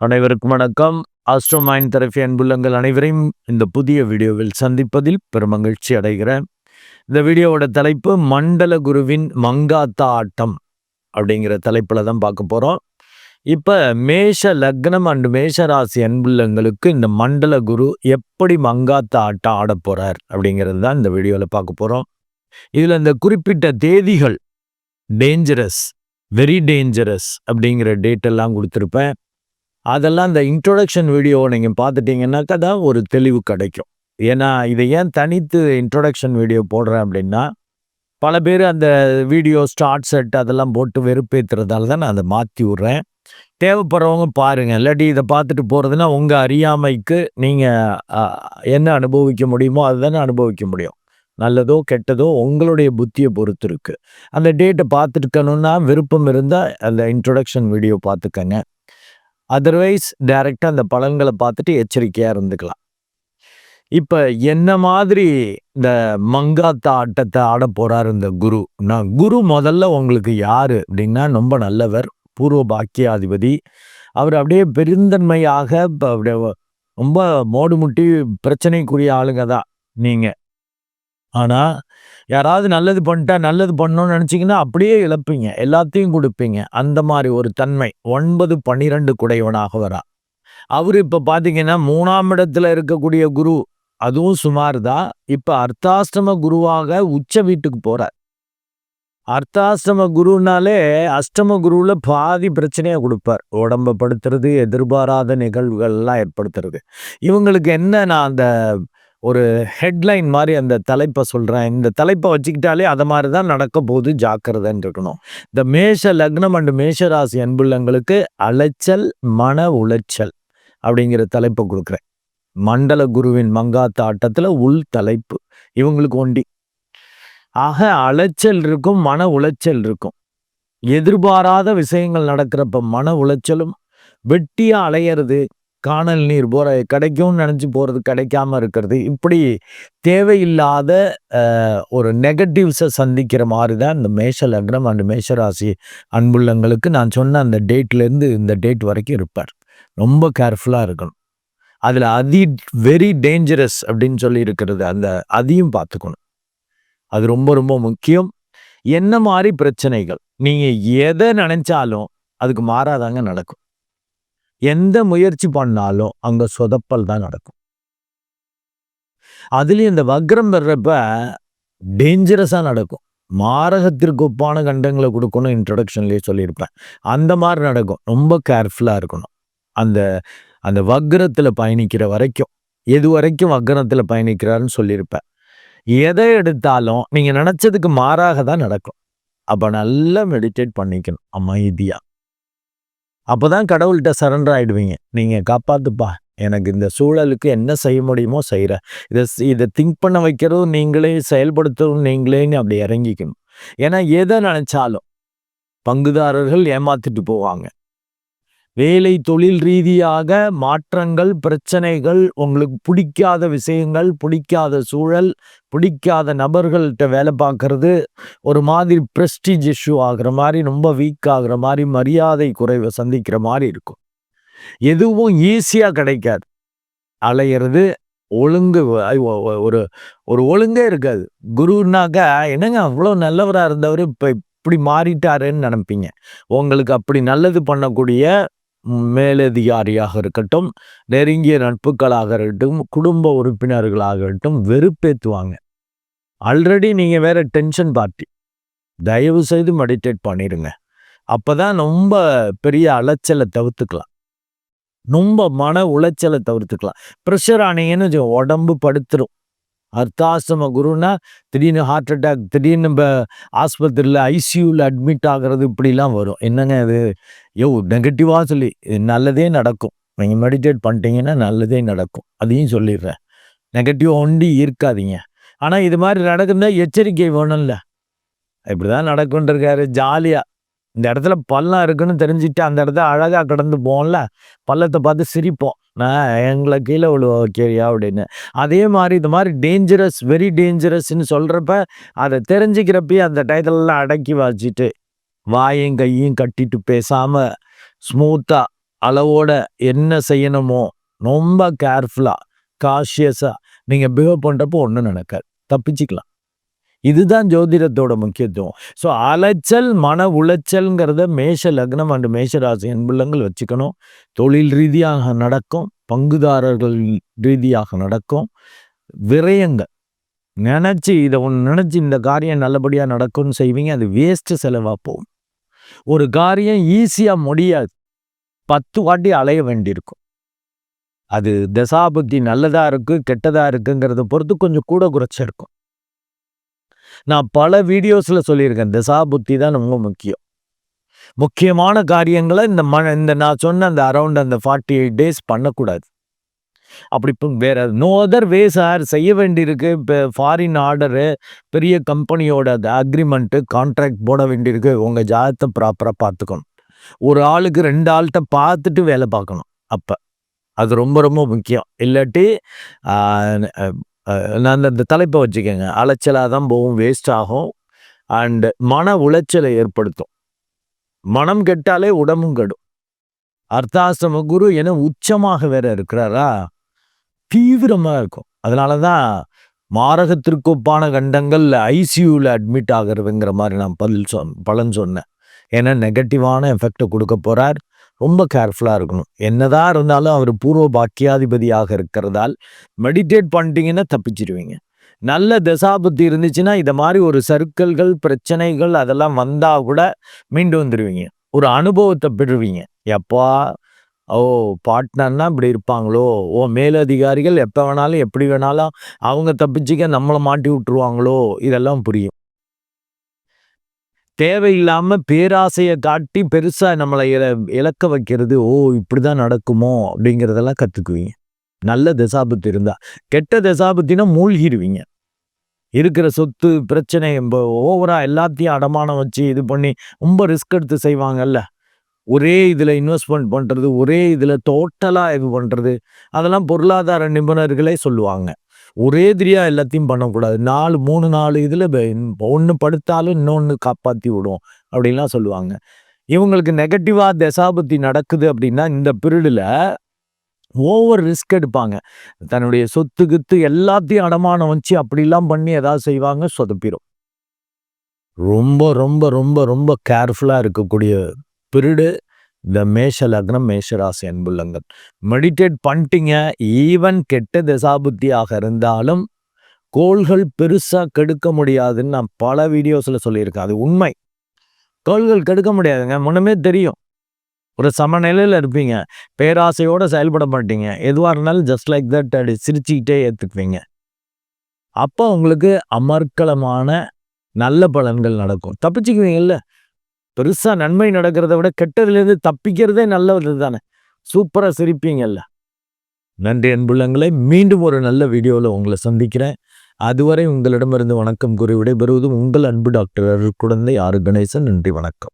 அனைவருக்கும் வணக்கம். Astro mind therapy அன்புள்ளங்கள் அனைவரையும் இந்த புதிய வீடியோவில் சந்திப்பதில் பெருமகிழ்ச்சி அடைகிறேன். இந்த வீடியோவோட தலைப்பு மண்டல குருவின் மங்காத்தா ஆட்டம் அப்படிங்கிற தலைப்பில் தான் பார்க்க போகிறோம் இப்போ மேஷ லக்னம் அண்டு மேஷ ராசி அன்புள்ளங்களுக்கு இந்த மண்டல குரு எப்படி மங்காத்தா ஆட்டம் ஆட போகிறார் அப்படிங்கிறது தான் இந்த வீடியோவில் பார்க்க போகிறோம் இதில் இந்த குறிப்பிட்ட தேதிகள் டேஞ்சரஸ் வெரி டேஞ்சரஸ் அப்படிங்கிற டேட்டெல்லாம் கொடுத்துருப்பேன். அதெல்லாம் இந்த இன்ட்ரொடக்ஷன் வீடியோவை நீங்கள் பார்த்துட்டிங்கன்னாக்கா தான் ஒரு தெளிவு கிடைக்கும். ஏன்னா இதை ஏன் தனித்து இன்ட்ரொடக்ஷன் வீடியோ போடுறேன் அப்படின்னா பல பேர் அந்த வீடியோ ஸ்டார்ட் செட் அதெல்லாம் போட்டு வெறுப்பேற்றுறதால தான் நான் அதை மாற்றி விட்றேன். தேவைப்படுறவங்க பாருங்கள் இல்லாட்டி இதை பார்த்துட்டு போகிறதுனா உங்கள் அறியாமைக்கு நீங்கள் என்ன அனுபவிக்க முடியுமோ அதுதானே அனுபவிக்க முடியும். நல்லதோ கெட்டதோ உங்களுடைய புத்தியை பொறுத்து இருக்குது அந்த டேட்டை பார்த்துருக்கணுன்னா விருப்பம் இருந்தால் அந்த இன்ட்ரொடக்ஷன் வீடியோ பார்த்துக்கங்க. அதர்வைஸ் டைரெக்டாக அந்த பலன்களை பார்த்துட்டு எச்சரிக்கையாக இருந்துக்கலாம். இப்போ என்ன மாதிரி இந்த மங்காத்த ஆட்டத்தை ஆட போகிறார் இந்த குரு? நான் குரு முதல்ல உங்களுக்கு யார் அப்படின்னா ரொம்ப நல்லவர் பூர்வ பாக்கியாதிபதி. அவர் அப்படியே பெருந்தன்மையாக இப்போ அப்படியே ரொம்ப மோடு முட்டி பிரச்சனைக்குரிய ஆளுங்க தான் நீங்கள் ஆனால் யாராவது நல்லது பண்ணிட்டா நல்லது பண்ணணும்னு நினச்சிங்கன்னா அப்படியே இழப்பீங்க. எல்லாத்தையும் கொடுப்பீங்க. அந்த மாதிரி ஒரு தன்மை. ஒன்பது பன்னிரெண்டு குடையவனாக வரா. அவர் இப்போ பார்த்தீங்கன்னா மூணாம் இடத்துல இருக்கக்கூடிய குரு. அதுவும் சுமார் தான் இப்போ அர்த்தாஷ்டம குருவாக உச்ச வீட்டுக்கு போகிறார் அர்த்தாஷ்டம குருனாலே அஷ்டம குருவில் பாதி பிரச்சனையை கொடுப்பார். உடம்பை படுத்துறது எதிர்பாராத நிகழ்வுகள்லாம் ஏற்படுத்துறது. இவங்களுக்கு என்ன நான் அந்த ஒரு ஹெட்லைன் மாதிரி அந்த தலைப்பை சொல்கிறேன் இந்த தலைப்பை வச்சுக்கிட்டாலே அதை மாதிரி தான் நடக்க போது ஜாக்கிரதைன்னு இருக்கணும் இந்த மேஷ லக்னம் அண்டு மேஷராசி அன்புள்ளங்களுக்கு அலைச்சல் மன உளைச்சல் அப்படிங்கிற தலைப்பை கொடுக்குறேன். மண்டல குருவின் மங்காத்த ஆட்டத்தில் உள் தலைப்பு. இவங்களுக்கு ஒண்டி. ஆக அலைச்சல் இருக்கும் மன உளைச்சல் இருக்கும். எதிர்பாராத விஷயங்கள் நடக்கிறப்ப மன உளைச்சலும் வெட்டியாக அலையிறது காணல் நீர் போகிற கிடைக்கும்னு நினச்சி போகிறது கிடைக்காம இருக்கிறது. இப்படி தேவையில்லாத ஒரு நெகட்டிவ்ஸை சந்திக்கிற மாதிரி தான் இந்த மேஷ லக்னம் அண்ட் மேஷராசி அன்புள்ளங்களுக்கு நான் சொன்ன அந்த டேட்லேருந்து இந்த டேட் வரைக்கும் இருப்பார். ரொம்ப கேர்ஃபுல்லாக இருக்கணும். அதில் அதி வெரி டேஞ்சரஸ் அப்படின்னு சொல்லி இருக்கிறது அந்த அதையும் பார்த்துக்கணும். அது ரொம்ப ரொம்ப முக்கியம். என்ன மாதிரி பிரச்சனைகள்? நீங்கள் எதை நினச்சாலும் அதுக்கு மாறாதாங்க நடக்கும். எந்த முயற்சி பண்ணாலும் அங்கே சொதப்பல் தான் நடக்கும். அதுலேயும் இந்த வக்ரம் பெறப்ப டேஞ்சரஸாக நடக்கும். மாரகத்திற்கு ஒப்பான கண்டங்களை கொடுக்கணும் இன்ட்ரடக்ஷன்லேயே சொல்லியிருப்பேன். அந்த மாதிரி நடக்கும். ரொம்ப கேர்ஃபுல்லாக இருக்கணும். அந்த அந்த வக்ரத்தில் பயணிக்கிற வரைக்கும். எது வரைக்கும் வக்ரத்தில் பயணிக்கிறாருன்னு சொல்லியிருப்பேன். எதை எடுத்தாலும் நீங்கள் நினச்சதுக்கு மாறாக தான் நடக்கும். அப்போ நல்லா மெடிடேட் பண்ணிக்கணும். அமைதியாக அப்போ தான் கடவுள்கிட்ட சரண்டர் ஆகிடுவீங்க நீங்கள் காப்பாற்றுப்பா எனக்கு இந்த சூழலுக்கு என்ன செய்ய முடியுமோ செய்கிறேன் இதை இதை திங்க் பண்ண வைக்கிறதும் நீங்களே செயல்படுத்துறதும் நீங்களேன்னு அப்படி இறங்கிக்கணும். ஏன்னா எதை நினச்சாலும் பங்குதாரர்கள் ஏமாத்திட்டு போவாங்க. வேலை தொழில் ரீதியாக மாற்றங்கள் பிரச்சனைகள் உங்களுக்கு பிடிக்காத விஷயங்கள் பிடிக்காத சூழல் பிடிக்காத நபர்கள்ட்ட வேலை பார்க்கறது ஒரு மாதிரி ப்ரெஸ்டீஜ் இஷ்யூ ஆகிற மாதிரி ரொம்ப வீக் ஆகிற மாதிரி மரியாதை குறைவை சந்திக்கிற மாதிரி இருக்கும். எதுவும் ஈஸியாக கிடைக்காது. அலையிறது ஒழுங்கு ஒரு ஒரு ஒழுங்கே இருக்காது. குருனாக்கா என்னங்க அவ்வளோ நல்லவராக இருந்தவர் இப்போ இப்படி மாறிட்டாருன்னு நினைப்பீங்க. உங்களுக்கு அப்படி நல்லது பண்ணக்கூடிய மேலதிகாரியாக இருக்கட்டும் நெருங்கிய நட்புகளாக இருக்கட்டும் குடும்ப உறுப்பினர்களாக இருக்கட்டும் வெறுப்பேற்றுவாங்க ஆல்ரெடி நீங்கள் வேற டென்ஷன் பார்ட்டி தயவு செய்து மெடிடேட் பண்ணிடுங்க அப்போ தான் ரொம்ப பெரிய அலைச்சலை தவிர்த்துக்கலாம். ரொம்ப மன உளைச்சலை தவிர்த்துக்கலாம். ப்ரெஷர் ஆனீங்கன்னு உடம்பு படுத்துரும். அர்த்தாசிரம குருன்னா திடீர்னு ஹார்ட் அட்டாக் திடீர்னு நம்ம ஆஸ்பத்திரியில் ஐசியூவில் அட்மிட் ஆகிறது இப்படிலாம் வரும். என்னங்க அது யோ நெகட்டிவாக சொல்லி நல்லதே நடக்கும். நீங்கள் மெடிடேட் பண்ணிட்டீங்கன்னா நல்லதே நடக்கும். அதையும் சொல்லிடுறேன். நெகட்டிவ் ஒண்டி இருக்காதீங்க ஆனால் இது மாதிரி நடக்குதுன்னா எச்சரிக்கை வேணும்ல. இப்படி தான் நடக்குன்றிருக்காரு ஜாலியாக இந்த இடத்துல பள்ளம் இருக்குன்னு தெரிஞ்சுட்டு அந்த இடத்த அழகாக கடந்து போகல பள்ளத்தை பார்த்து சிரிப்போம். நான் எங்களை கீழே விழுவ வைக்கிறியா அப்படின்னு. அதே மாதிரி இது மாதிரி டேஞ்சரஸ் வெரி டேஞ்சரஸ்ன்னு சொல்கிறப்ப அதை தெரிஞ்சுக்கிறப்பயே அந்த டயத்துலலாம் அடக்கி வச்சுட்டு வாயும் கையும் கட்டிட்டு பேசாமல் ஸ்மூத்தாக அளவோட என்ன செய்யணுமோ ரொம்ப கேர்ஃபுல்லாக காஷியஸாக நீங்கள் பிஹேவ் பண்ணுறப்போ ஒன்றும் நடக்காது. தப்பிச்சுக்கலாம். இதுதான் ஜோதிடத்தோட முக்கியத்துவம். ஸோ அலைச்சல் மன உளைச்சல்ங்கிறத மேஷ லக்னம் அண்டு மேஷராசி அன்புள்ளங்கள் வச்சுக்கணும். தொழில் ரீதியாக நடக்கும் பங்குதாரர்கள் ரீதியாக நடக்கும். விரயங்கள். நினச்சி இதை ஒன்று நினச்சி இந்த காரியம் நல்லபடியாக நடக்கும்னு செய்வீங்க அது வேஸ்ட்டு செலவாக போகும். ஒரு காரியம் ஈஸியாக முடியாது பத்து வாட்டி அலைய வேண்டியிருக்கும். அது தசாபுத்தி நல்லதாக இருக்குது கெட்டதாக இருக்குங்கிறத பொறுத்து கொஞ்சம் கூட குறைச்சிருக்கும். நான் பல வீடியோஸில் சொல்லியிருக்கேன். திசா புத்தி தான் ரொம்ப முக்கியம். முக்கியமான காரியங்களை இந்த ம இந்த நான் சொன்ன அந்த அரௌண்ட் அந்த ஃபார்ட்டி எயிட் டேஸ் பண்ணக்கூடாது. அப்படி இப்போ வேற நோ அதர் வே சார் செய்ய வேண்டியிருக்கு. இப்போ ஃபாரின் ஆர்டரு பெரிய கம்பெனியோட அந்த அக்ரிமெண்ட்டு கான்ட்ராக்ட் போட வேண்டியிருக்கு. உங்கள் ஜாதத்தை ப்ராப்பராக பார்த்துக்கணும். ஒரு ஆளுக்கு ரெண்டு ஆள்கிட்ட பார்த்துட்டு வேலை பார்க்கணும். அப்போ. அது ரொம்ப ரொம்ப முக்கியம். இல்லாட்டி நான் அந்த தலைப்பை வச்சுக்கோங்க. அலைச்சலாக தான் போகும் வேஸ்ட் ஆகும். அண்டு மன உளைச்சலை ஏற்படுத்தும். மனம் கெட்டாலே உடம்பும் கெடும். அர்த்தாசிரம குரு என உச்சமாக வேற இருக்கிறாரா? தீவிரமாக இருக்கும். அதனால தான் மாரகத்திற்கு ஒப்பான கண்டங்கள் ஐசியூவில் அட்மிட் ஆகிறதுங்கிற மாதிரி நான் பதில் சொன் பலன் சொன்னேன். ஏன்னா நெகட்டிவான எஃபெக்டை கொடுக்க போகிறார் ரொம்ப கேர்ஃபுல்லாக இருக்கணும். என்னதான் இருந்தாலும் அவர் பூர்வ பாக்கியாதிபதியாக இருக்கிறதால் மெடிடேட் பண்ணிட்டீங்கன்னா தப்பிச்சிருவீங்க. நல்ல தசாபுத்தி இருந்துச்சுன்னா இதை மாதிரி ஒரு சர்க்கிள்கள் பிரச்சனைகள் அதெல்லாம் வந்தால் கூட மீண்டு வந்துடுவீங்க ஒரு அனுபவத்தை பெறுவீங்க. எப்பா ஓ பார்ட்னர்னா இப்படி இருப்பாங்களோ? ஓ மேலதிகாரிகள் எப்போ வேணாலும் எப்படி வேணாலும் அவங்க தப்பிச்சிக்க நம்மளை மாட்டி விட்டுருவாங்களோ? இதெல்லாம் புரியும். தேவையில்லாம பேராசையை காட்டி பெருசா நம்மளை இல இழக்க வைக்கிறது ஓ இப்படிதான் நடக்குமோ அப்படிங்கிறதெல்லாம் கத்துக்குவீங்க. நல்ல தசாபத்து இருந்தா. கெட்ட தசாபத்தினா மூழ்கிடுவீங்க. இருக்கிற சொத்து பிரச்சனை ஓவரா எல்லாத்தையும் அடமானம் வச்சு இது பண்ணி ரொம்ப ரிஸ்க் எடுத்து செய்வாங்கல்ல. ஒரே இதில் இன்வெஸ்ட்மெண்ட் பண்ணுறது ஒரே இதில் டோட்டலாக இது பண்ணுறது அதெல்லாம் பொருளாதார நிபுணர்களே சொல்லுவாங்க. ஒரே திரியாக எல்லாத்தையும் பண்ணக்கூடாது. நாலு மூணு நாலு இதில் ஒன்று படுத்தாலும் இன்னொன்று காப்பாற்றி விடும் அப்படின்லாம் சொல்லுவாங்க. இவங்களுக்கு நெகட்டிவாக தசாபத்தி நடக்குது அப்படின்னா இந்த பீரியடில் ஓவர் ரிஸ்க் எடுப்பாங்க. தன்னுடைய சொத்து கித்து எல்லாத்தையும் அடமானம் வச்சு அப்படிலாம் பண்ணி ஏதாவது செய்வாங்க சொதப்பிடும் ரொம்ப ரொம்ப ரொம்ப ரொம்ப கேர்ஃபுல்லாக இருக்கக்கூடிய பிரிடு இந்த மேஷ லக்னம் மேஷராசி அன்புள்ளங்கள். மெடிடேட் பண்ணிட்டீங்க. ஈவன் கெட்ட தசாபுத்தியாக இருந்தாலும் கோள்கள் பெருசாக கெடுக்க முடியாதுன்னு நான் பல வீடியோஸில் சொல்லியிருக்கேன். அது உண்மை. கோள்கள் கெடுக்க முடியாதுங்க. முன்னமே தெரியும். ஒரு சமநிலையில் இருப்பீங்க. பேராசையோடு செயல்பட மாட்டீங்க. எதுவாக இருந்தாலும் ஜஸ்ட் லைக் தட் அப்படி சிரிச்சுக்கிட்டே ஏற்றுக்குவீங்க அப்போ உங்களுக்கு அமர்க்கலமான நல்ல பலன்கள் நடக்கும். தப்பிச்சுக்குவீங்கல்ல? பெருசாக நன்மை நடக்கிறத விட கெட்டதுலேருந்து தப்பிக்கிறதே நல்லது தானே சூப்பராக சிரிப்பீங்கல்ல. நன்றி அன்புள்ளங்களை மீண்டும் ஒரு நல்ல வீடியோவில் உங்களை சந்திக்கிறேன். அதுவரை உங்களிடமிருந்து வணக்கம் கூறி விடைபெறுவதும் உங்கள் அன்பு டாக்டர் குழந்தை ஆறு கணேசன். நன்றி வணக்கம்.